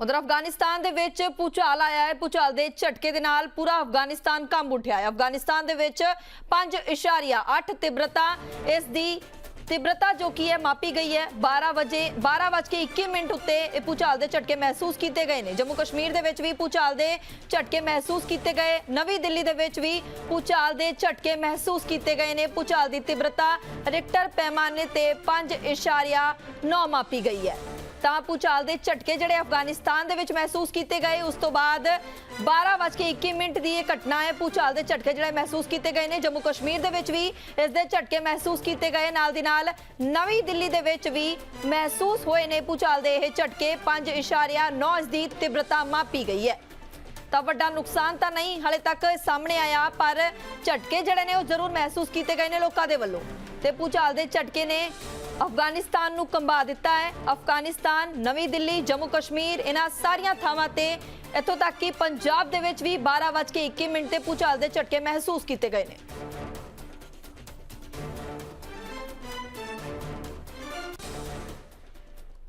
ਉਧਰ ਅਫਗਾਨਿਸਤਾਨ ਦੇ ਵਿੱਚ ਭੂਚਾਲ ਆਇਆ ਹੈ। ਭੂਚਾਲ ਦੇ ਝਟਕੇ ਦੇ ਨਾਲ ਪੂਰਾ ਅਫਗਾਨਿਸਤਾਨ ਕੰਬ ਉੱਠਿਆ ਹੈ। ਅਫਗਾਨਿਸਤਾਨ ਦੇ ਵਿੱਚ 5.8 ਤਿਬਰਤਾ, ਇਸ ਦੀ ਤਿਬਰਤਾ ਜੋ ਕੀ ਹੈ, ਮਾਪੀ ਗਈ ਹੈ। 12 ਵਜੇ 12:21 ਮਿੰਟ ਉੱਤੇ ਇਹ ਭੂਚਾਲ ਦੇ ਝਟਕੇ ਮਹਿਸੂਸ ਕੀਤੇ ਗਏ ਨੇ। ਜੰਮੂ ਕਸ਼ਮੀਰ ਦੇ ਵਿੱਚ ਵੀ ਭੂਚਾਲ ਦੇ ਝਟਕੇ ਮਹਿਸੂਸ ਕੀਤੇ ਗਏ। ਨਵੀਂ ਦਿੱਲੀ ਦੇ ਵਿੱਚ ਵੀ ਭੂਚਾਲ ਦੇ ਝਟਕੇ ਮਹਿਸੂਸ ਕੀਤੇ ਗਏ ਨੇ। ਭੂਚਾਲ ਦੀ ਤਿਬਰਤਾ, ਰਿਕਟਰ ਪੈਮਾਨੇ ਤੇ 5.9 ਮਾਪੀ ਗਈ ਹੈ। ਤਾਂ ਭੂਚਾਲ ਦੇ ਝਟਕੇ ਜਿਹੜੇ ਅਫਗਾਨਿਸਤਾਨ ਦੇ ਵਿੱਚ ਮਹਿਸੂਸ ਕੀਤੇ ਗਏ, ਉਸ ਤੋਂ ਬਾਅਦ 12:21 ਮਿੰਟ ਦੀ ਇਹ ਘਟਨਾ ਹੈ। ਭੂਚਾਲ ਦੇ ਝਟਕੇ ਜਿਹੜੇ ਮਹਿਸੂਸ ਕੀਤੇ ਗਏ ਨੇ, ਜੰਮੂ ਕਸ਼ਮੀਰ ਦੇ ਵਿੱਚ ਵੀ ਇਸ ਦੇ ਝਟਕੇ ਮਹਿਸੂਸ ਕੀਤੇ ਗਏ। ਨਾਲ ਦੀ ਨਾਲ ਨਵੀਂ ਦਿੱਲੀ ਦੇ ਵਿੱਚ ਵੀ ਮਹਿਸੂਸ ਹੋਏ ਨੇ ਭੂਚਾਲ ਦੇ ਇਹ ਝਟਕੇ। 5.9 ਇਸ ਦੀ ਤੀਬਰਤਾ ਮਾਪੀ ਗਈ ਹੈ। ਤਾਂ ਵੱਡਾ ਨੁਕਸਾਨ ਤਾਂ ਨਹੀਂ, ਹਲੇ ਤੱਕ ਸਾਹਮਣੇ ਆਇਆ, ਪਰ ਝਟਕੇ ਜਿਹੜੇ ਨੇ ਉਹ ਜ਼ਰੂਰ ਮਹਿਸੂਸ ਕੀਤੇ ਗਏ ਨੇ ਲੋਕਾਂ ਦੇ ਵੱਲੋਂ। ਤੇ ਭੂਚਾਲ ਦੇ ਝਟਕੇ ਨੇ ਅਫਗਾਨਿਸਤਾਨ ਨੂੰ ਕੰਬਾ ਦਿੱਤਾ ਹੈ। ਅਫਗਾਨਿਸਤਾਨ, ਨਵੀਂ ਦਿੱਲੀ, ਜੰਮੂ ਕਸ਼ਮੀਰ, ਇਹਨਾਂ ਸਾਰੀਆਂ ਥਾਵਾਂ ਤੇ ਇੱਥੋਂ ਤੱਕ ਕਿ ਪੰਜਾਬ ਦੇ ਵਿੱਚ ਵੀ 12:21 ਮਿੰਟ ਤੇ ਭੂਚਾਲ ਦੇ ਝਟਕੇ ਮਹਿਸੂਸ ਕੀਤੇ ਗਏ ਨੇ।